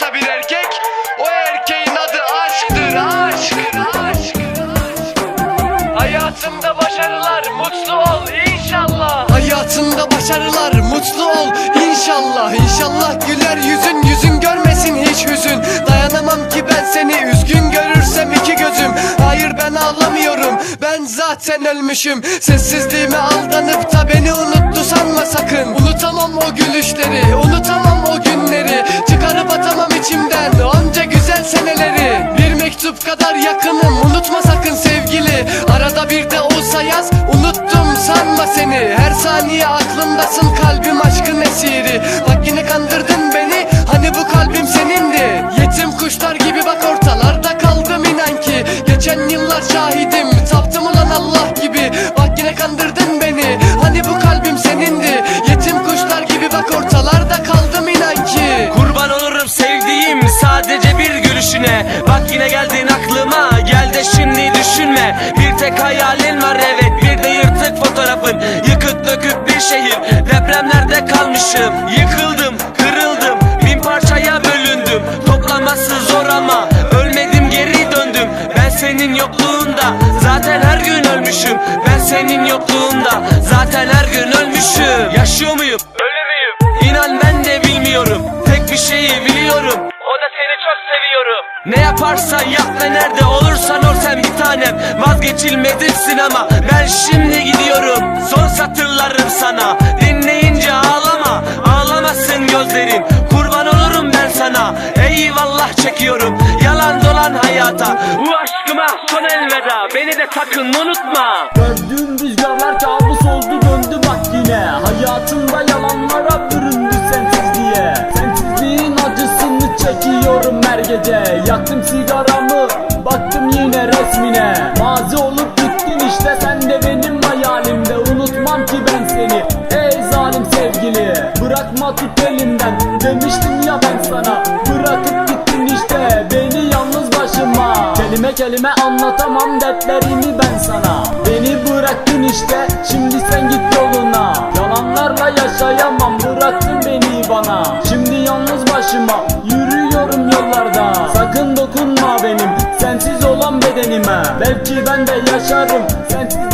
sevebiliyorsa bir erkek o erkeğin adı aşktır aşk aşk Hayatında başarılar mutlu ol inşallah. Hayatında başarılar mutlu ol inşallah. İnşallah güler yüzün yüzün görmesin hiç hüzün. Dayanamam ki ben seni üzgün görürsem iki gözüm. Hayır ben ağlamıyorum ben zaten ölmüşüm. Sessizliğime mektup kadar yakınım. Unutma sakın sevgili. Arada bir de olsa yaz. Unuttum sanma seni. Her saniye aklımdasın. Kalbim aşkın esiri. Bak yine kandırdın beni. Hani bu kalbim senindi? Yetim kuşlar gibi bak ortalarda kaldım inan ki. Geçen yıllar şahidim. Taptım ulan Allah gibi. Bak yine kandırdın beni. Hani bu kalbim senindi? Yetim kuşlar gibi bak ortalarda kaldım inan ki. Kurban olurum sevdiğim sadece bir gülüşüne şehir. Depremlerde kalmışım. Yıkıldım kırıldım. Bin parçaya bölündüm. Toplaması zor ama ölmedim geri döndüm. Ben senin yokluğunda zaten her gün ölmüşüm. Ben senin yokluğunda zaten her gün ölmüşüm. Yaşıyor muyum? Ölü müyüm? İnan ben de bilmiyorum. Tek bir şeyi biliyorum. O da seni çok seviyorum. Ne yaparsan yap ve nerede olursan ol sen bir tanem. Vazgeçilmezimsin ama ben şimdi gidiyorum. Son sana. Dinleyince ağlama Ağlamasın gözlerin Kurban olurum ben sana. Eyvallah çekiyorum Yalan dolan hayata. Bu aşkıma son elveda Beni de sakın unutma. Gördüğüm rüzgarlar kabus oldu döndü bak yine. Hayatımda yalanlara büründü sensizliğe. Sensizliğin acısını çekiyorum her gece. Yaktım sigaramı baktım yine resmine. Mazi olup gittin işte sen Kelime anlatamam dertlerimi ben sana. Beni bıraktın işte şimdi sen git yoluna. Yalanlarla yaşayamam bıraktın beni bana. Şimdi yalnız başıma yürüyorum yollarda. Sakın dokunma benim sensiz olan bedenime. Belki ben de yaşarım içimde